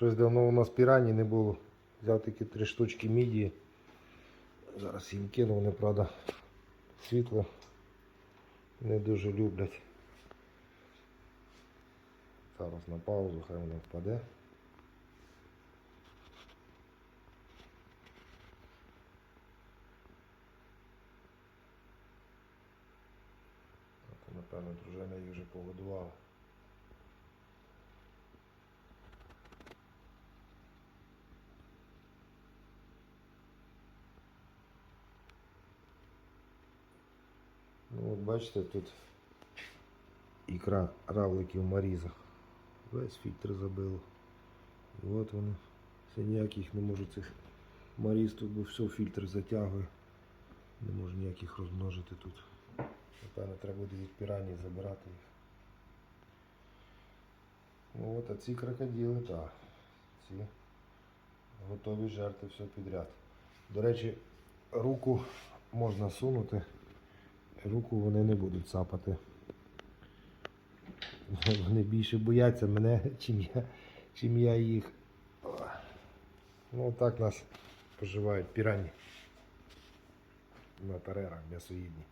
Щось давно у нас пірані не було. Взяв такі три штучки мідії. Зараз їм кину, вони, правда, світло не дуже люблять. Зараз на паузу, хай воно впаде. Напевно, дружина їх вже погодувала. Ну от бачите, тут ікра равликів в марізах. Весь фільтр забило. От вони. Це ніяк їх не можу цих маріз тут, бо все фільтр затягує. Не можу ніяк їх розмножити тут. Напевно, треба буде від пірані забирати їх. Ну от, а ці крокодили, так. Ці готові жерти все підряд. До речі, руку можна сунути, руку вони не будуть цапати. Вони більше бояться мене, чим я, чим я їх. Ну так нас поживають пірані на тарерах м'ясоїдні.